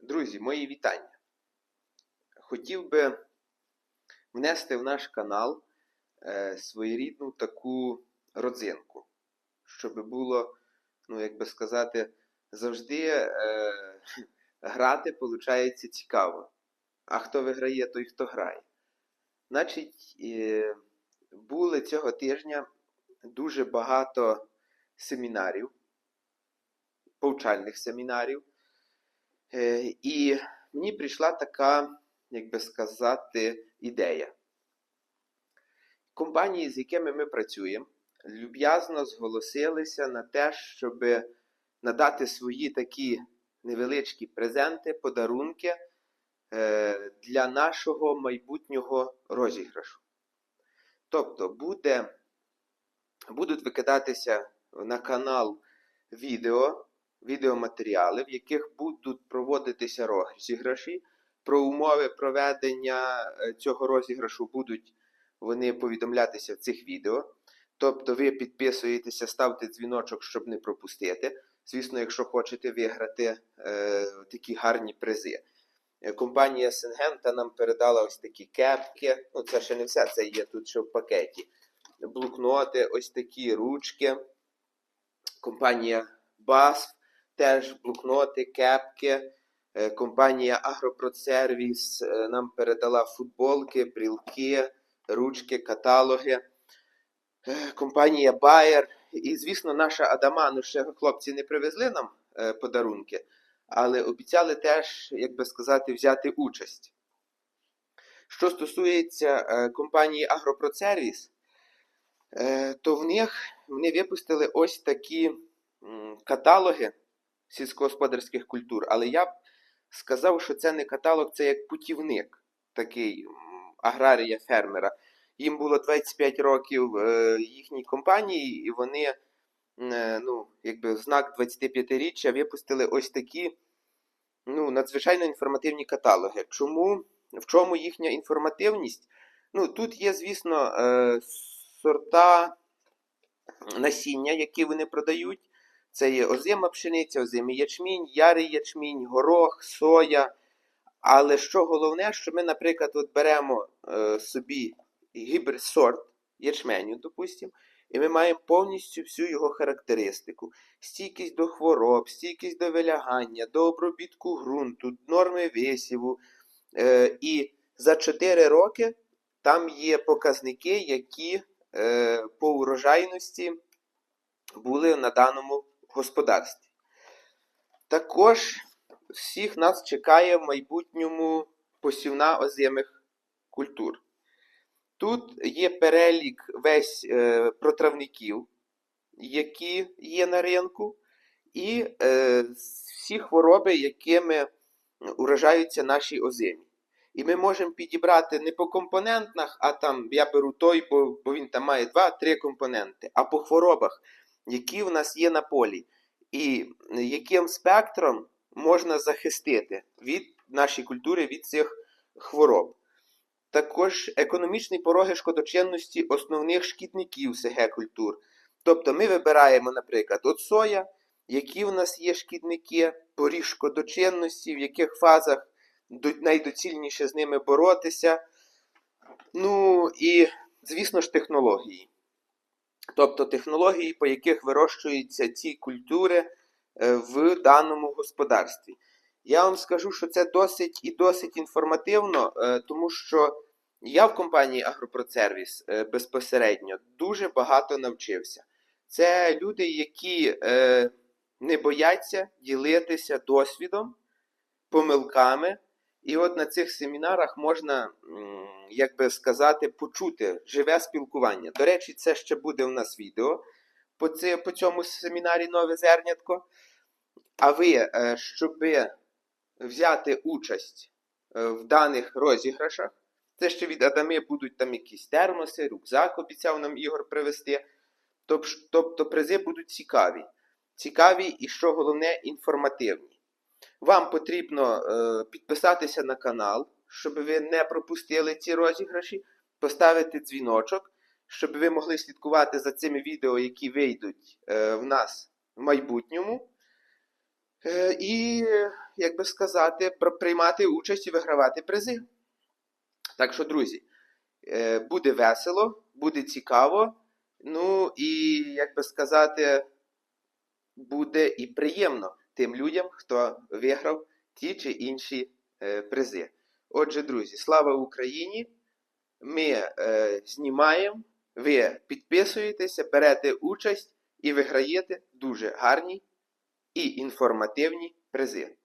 Друзі, мої вітання. Хотів би внести в наш канал е, своєрідну таку родзинку, щоб було, ну, як би сказати, завжди е, грати, виходить, цікаво. А хто виграє, той хто грає. Значить, е, були цього тижня дуже багато семінарів, повчальних семінарів. Е, І мені прийшла така, як би сказати, ідея. Компанії, з якими ми працюємо, люб'язно зголосилися на те, щоб надати свої такі невеличкі презенти, подарунки е, для нашого майбутнього розіграшу. Тобто буде, будуть викидатися на канал відео, відеоматеріали, в яких будуть проводитися розіграші. Про умови проведення е, цього розіграшу будуть вони повідомлятися в цих відео. Тобто ви підписуєтеся, ставте дзвіночок, щоб не пропустити. Звісно, якщо хочете виграти е, такі гарні призи. Е, Компанія Сингента нам передала ось такі кепки. Ну, це ще не все, це є тут ще в пакеті. Блокноти, ось такі ручки. Компанія BASF теж блокноти, кепки. Е, Компанія Агропродсервіс е, нам передала футболки, брілки, ручки, каталоги. Е, Компанія Bayer. І, звісно, наша Адама, ну ще хлопці не привезли нам подарунки, але обіцяли теж, як би сказати, взяти участь. Що стосується компанії Агропродсервіс, то в них вони випустили ось такі каталоги сільськогосподарських культур. Але я б сказав, що це не каталог, це як путівник такий аграрія фермера. Їм було 25 років е, їхній компанії, і вони, е, ну, якби в знак 25-річчя випустили ось такі ну, надзвичайно інформативні каталоги. Чому? В чому їхня інформативність? Ну, тут є, звісно, е, сорта насіння, які вони продають. Це є озима пшениця, озимий ячмінь, ярий ячмінь, горох, соя. Але що головне, що ми, наприклад, от беремо е, собі гібрид сорт ячменю, допустимо, і ми маємо повністю всю його характеристику: стійкість до хвороб, стійкість до вилягання, до обробітку ґрунту, норми висіву. Е, і за 4 роки там є показники, які е, по урожайності були на даному господарстві. Також всіх нас чекає в майбутньому посівна озимих культур. Тут є перелік весь е, протравників, які є на ринку, і е, всі хвороби, якими уражаються наші озимі. І ми можемо підібрати не по компонентах, а там я беру той, бо, бо він там має 2-3 компоненти, а по хворобах, які в нас є на полі, і яким спектром можна захистити від нашої культури від цих хвороб. Також економічні пороги шкодочинності основних шкідників СГ культур. Тобто ми вибираємо, наприклад, от соя, які в нас є шкідники, поріг шкодочинності, в яких фазах найдоцільніше з ними боротися. Ну і, звісно ж, технології. Тобто технології, по яких вирощуються ці культури е, в даному господарстві. Я вам скажу, що це досить і досить інформативно, е, тому що я в компанії Агропродсервіс е, безпосередньо дуже багато навчився. Це люди, які не бояться ділитися досвідом, помилками. І от на цих семінарах можна, як би сказати, почути живе спілкування. До речі, це ще буде у нас відео по, цьому семінарі Нове зернятко. А ви, е, щоб взяти участь е, в даних розіграшах, це ще від Адами будуть там якісь термоси, рюкзак обіцяв нам Ігор привезти. Тоб- Тобто призи будуть цікаві. Цікаві і, що головне, інформативні. Вам потрібно е, підписатися на канал, щоб ви не пропустили ці розіграші, поставити дзвіночок, щоб ви могли слідкувати за цими відео, які вийдуть е, в нас в майбутньому. Е, І, як би сказати, приймати участь і вигравати призи. Так що, друзі, е, буде весело, буде цікаво. Ну і, як би сказати, буде і приємно тим людям, хто виграв ті чи інші е, призи. Отже, друзі, слава Україні! Ми е, знімаємо, ви підписуєтеся, берете участь і виграєте дуже гарні і інформативні призи.